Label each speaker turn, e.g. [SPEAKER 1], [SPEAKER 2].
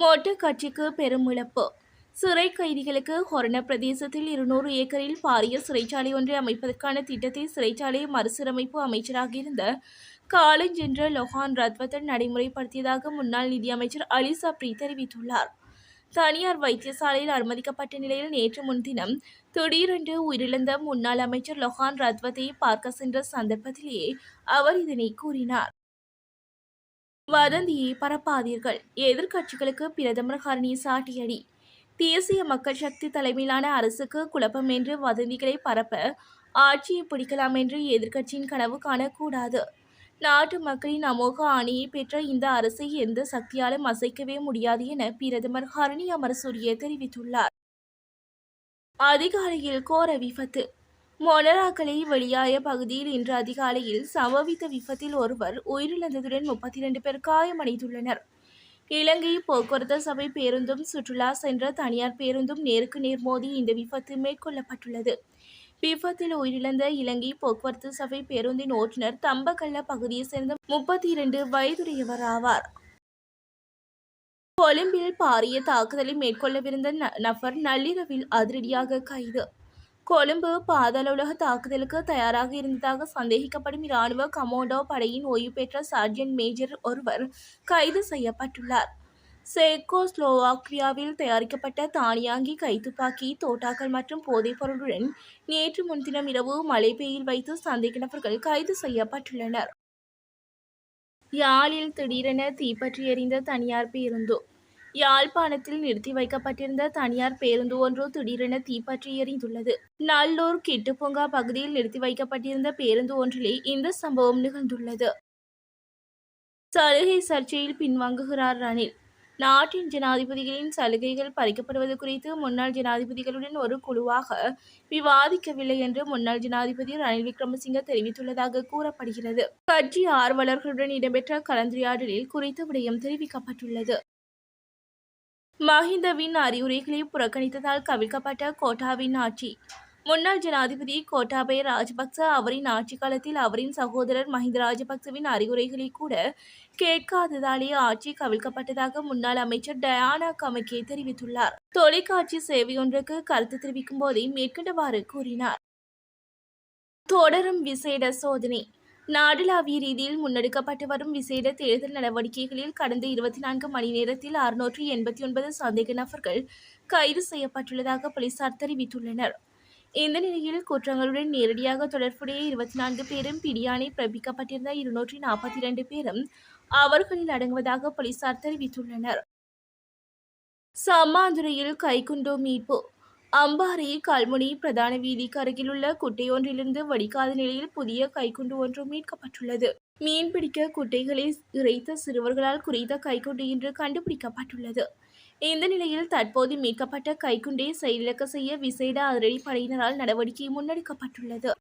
[SPEAKER 1] மொட்டு கட்சிக்கு பெரும் இழப்பு. சிறை கைதிகளுக்கு ஹொரண பிரதேசத்தில் இருநூறு ஏக்கரில் பாரிய சிறைச்சாலை ஒன்றை அமைப்பதற்கான திட்டத்தை சிறைச்சாலை மறுசீரமைப்பு அமைச்சராக இருந்த காலஞ்சென்ற லொஹான் ரத்வத்தன் நடைமுறைப்படுத்தியதாக முன்னாள் நிதியமைச்சர் அலி சப்ரி தெரிவித்துள்ளார். தனியார் வைத்தியசாலையில் அனுமதிக்கப்பட்ட நிலையில் நேற்று முன்தினம் திடீரென்று உயிரிழந்த முன்னாள் அமைச்சர் லொஹான் ரத்வத்தை பார்க்க சென்ற சந்தர்ப்பத்திலேயே அவர் இதனை கூறினார். வதந்தியை பரப்பாதீர்கள். எதிர்க்கட்சிகளுக்கு பிரதமர் ஹரணி சாட்டியடி. தேசிய மக்கள் சக்தி தலைமையிலான அரசுக்கு குழப்பம் என்று வதந்திகளை பரப்ப ஆட்சியை பிடிக்கலாம் என்று எதிர்க்கட்சியின் கனவு காணக்கூடாது. நாட்டு மக்களின் அமோக ஆணையை பெற்ற இந்த அரசை எந்த சக்தியாலும் அசைக்கவே முடியாது என பிரதமர் ஹரணி அமரசூரிய தெரிவித்துள்ளார். அதிகாலையில் கோர விபத்து. மொனராக்கலை வெளியாய பகுதியில் இன்று அதிகாலையில் சம்பவித்த விபத்தில் ஒருவர் உயிரிழந்ததுடன் முப்பத்தி இரண்டு பேர் காயமடைந்துள்ளனர். இலங்கை போக்குவரத்து சபை பேருந்தும் சுற்றுலா சென்ற தனியார் பேருந்தும் நேருக்கு நேர் மோதி இந்த விபத்து மேற்கொள்ளப்பட்டுள்ளது. விபத்தில் உயிரிழந்த இலங்கை போக்குவரத்து சபை பேருந்தின் ஓட்டுநர் தம்பகல்ல பகுதியைச் சேர்ந்த முப்பத்தி இரண்டு வயதுடையவர் ஆவார். கொழும்பில் பாரிய தாக்குதலை மேற்கொள்ளவிருந்த நபர் நள்ளிரவில் அதிரடியாக கைது. கொழும்பு பாதாள தாக்குதலுக்கு தயாராக இருந்ததாக சந்தேகிக்கப்படும் இராணுவ கமோண்டோ படையின் ஓய்வு பெற்ற சார்ஜன் மேஜர் ஒருவர் கைது செய்யப்பட்டுள்ளார். சேக்கோஸ்லோவாக்கியாவில் தயாரிக்கப்பட்ட தானியாங்கி கைத்துப்பாக்கி தோட்டாக்கள் மற்றும் போதைப் பொருளுடன் நேற்று முன்தினம் இரவு மழை வைத்து சந்தேக நபர்கள் கைது செய்யப்பட்டுள்ளனர். யாழில் திடீரென தீப்பற்றி எறிந்த தனியார் பேருந்து யாழ்ப்பாணத்தில் நிறுத்தி வைக்கப்பட்டிருந்த தனியார் பேருந்து ஒன்று திடீரென தீப்பற்றி எறிந்துள்ளது. நல்லூர் கிட்டுப்பொங்கா பகுதியில் நிறுத்தி வைக்கப்பட்டிருந்த பேருந்து ஒன்றிலே இந்த சம்பவம் நிகழ்ந்துள்ளது. சலுகை சர்ச்சையில் பின்வாங்குகிறார் ரணில். நாட்டின் ஜனாதிபதிகளின் சலுகைகள் பறிக்கப்படுவது குறித்து முன்னாள் ஜனாதிபதிகளுடன் ஒரு குழுவாக விவாதிக்கவில்லை என்று முன்னாள் ஜனாதிபதி ரணில் விக்ரமசிங்க தெரிவித்துள்ளதாக கூறப்படுகிறது. கட்சி ஆர்வலர்களுடன் இடம்பெற்ற கலந்துரையாடலில் குறித்த விடயம் தெரிவிக்கப்பட்டுள்ளது. மஹிந்தவின் அறிவுரைகளை புறக்கணித்ததால் கவிழ்க்கப்பட்ட கோட்டாவின் ஆட்சி. முன்னாள் ஜனாதிபதி கோட்டாபய ராஜபக்ச அவரின் ஆட்சி காலத்தில் அவரின் சகோதரர் மஹிந்த ராஜபக்சவின் அறிவுரைகளை கூட கேட்காததாலே ஆட்சி கவிழ்க்கப்பட்டதாக முன்னாள் அமைச்சர் டயானா கமக்கே தெரிவித்துள்ளார். தொலைக்காட்சி சேவையொன்றுக்கு கருத்து தெரிவிக்கும் போதே மேற்கண்டவாறு கூறினார். தொடரும் விசேட சோதனை. நாடளாவிய ரீதியில் முன்னெடுக்கப்பட்டு வரும் விசேட தேர்தல் நடவடிக்கைகளில் கடந்த இருபத்தி நான்கு மணி நேரத்தில் அறுநூற்றி எண்பத்தி ஒன்பது சந்தேக நபர்கள் கைது செய்யப்பட்டுள்ளதாக போலீசார் தெரிவித்துள்ளனர். இந்த நிலையில் குற்றங்களுடன் நேரடியாக தொடர்புடைய இருபத்தி நான்கு பேரும் பிடியானை பிறப்பிக்கப்பட்டிருந்த இருநூற்றி நாற்பத்தி இரண்டு பேரும் அவர்களில் அடங்குவதாக போலீசார் தெரிவித்துள்ளனர். சம்மாந்துறையில் கைக்குண்டோ மீட்பு அம்பாறை கல்முனை பிரதான வீதிக்கு அருகிலுள்ள குட்டையொன்றிலிருந்து வடிகாத நிலையில் புதிய கைக்குண்டு ஒன்று மீட்கப்பட்டுள்ளது. மீன்பிடிக்க குட்டைகளை இறைத்த சிறுவர்களால் குறித்த கைக்குண்டு இன்று கண்டுபிடிக்கப்பட்டுள்ளது. இந்த நிலையில் தற்போது மீட்கப்பட்ட கைக்குண்டை செயலிழக்க செய்ய விசேட அதிரடி படையினரால் நடவடிக்கை முன்னெடுக்கப்பட்டுள்ளது.